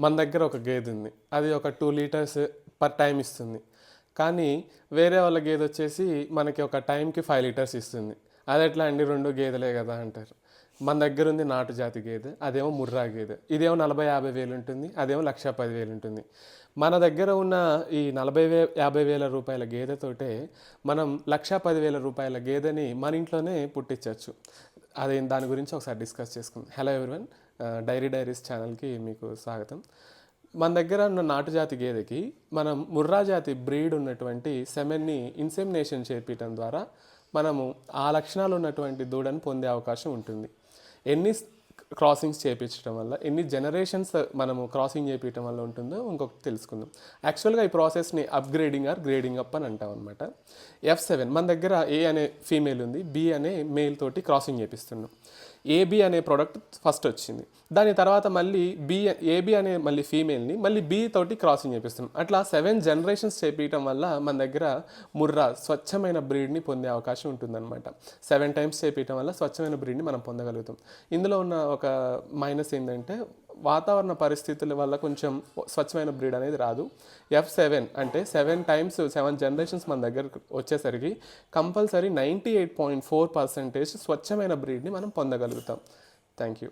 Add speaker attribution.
Speaker 1: మన దగ్గర ఒక గేదె ఉంది. అది ఒక టూ లీటర్స్ పర్ టైం ఇస్తుంది. కానీ వేరే వాళ్ళ గేదె వచ్చేసి మనకి ఒక టైంకి ఫైవ్ లీటర్స్ ఇస్తుంది. అది ఎట్లా అండి? రెండు గేదెలే కదా అంటారు. మన దగ్గర ఉంది నాటు జాతి గేదె అదేమో ముర్రా గేదె. ఇదేమో నలభై యాభై వేలు ఉంటుంది అదేమో లక్ష పది వేలు ఉంటుంది. మన దగ్గర ఉన్న ఈ నలభై వే యాభై వేల రూపాయల గేదెతోటే మనం లక్ష పదివేల రూపాయల గేదెని మన ఇంట్లోనే పుట్టించవచ్చు అదే దాని గురించి ఒకసారి డిస్కస్ చేసుకుందాం. హలో ఎవరివన్ డైరీ డైరీస్ ఛానల్కి మీకు స్వాగతం. మన దగ్గర ఉన్న నాటు జాతి గేదెకి మనం ముర్రా జాతి బ్రీడ్ ఉన్నటువంటి సెమెన్ని ఇన్సెమినేషన్ చేపించడం ద్వారా మనము ఆ లక్షణాలు ఉన్నటువంటి దూడను పొందే అవకాశం ఉంటుంది. ఎన్ని క్రాసింగ్స్ చేయించడం వల్ల ఎన్ని జనరేషన్స్ మనము క్రాసింగ్ చేయించడం వల్ల ఉంటుందో ఇంకొకటి తెలుసుకుందాం. యాక్చువల్గా ఈ ప్రాసెస్ని అప్గ్రేడింగ్ ఆర్ గ్రేడింగ్ అప్ అని అంటాం అనమాట ఎఫ్ సెవెన్ మన దగ్గర ఏ అనే ఫీమేల్ ఉంది బి అనే మేల్ తోటి క్రాసింగ్ చేపిస్తున్నాం. ఏబి అనే ప్రోడక్ట్ ఫస్ట్ వచ్చింది. దాని తర్వాత మళ్ళీ బి ఏబి అనే మళ్ళీ ఫీమేల్ని మళ్ళీ బి తోటి క్రాసింగ్ చేపిస్తున్నాం. అట్లా సెవెన్ జనరేషన్స్ చేపించడం వల్ల మన దగ్గర ముర్రా స్వచ్ఛమైన బ్రీడ్ని పొందే అవకాశం ఉంటుందన్నమాట. సెవెన్ టైమ్స్ చేపించడం వల్ల స్వచ్ఛమైన బ్రీడ్ని మనం పొందగలుగుతాం. ఇందులో ఉన్న ఒక మైనస్ ఏంటంటే వాతావరణ పరిస్థితుల వల్ల కొంచెం స్వచ్ఛమైన బ్రీడ్ అనేది రాదు. ఎఫ్ సెవెన్ అంటే సెవెన్ టైమ్స్ సెవెన్ జనరేషన్స్ మన దగ్గర వచ్చేసరికి compulsory ninety eight point four percentage స్వచ్ఛమైన బ్రీడ్ని మనం పొందగలుగుతాం. Thank you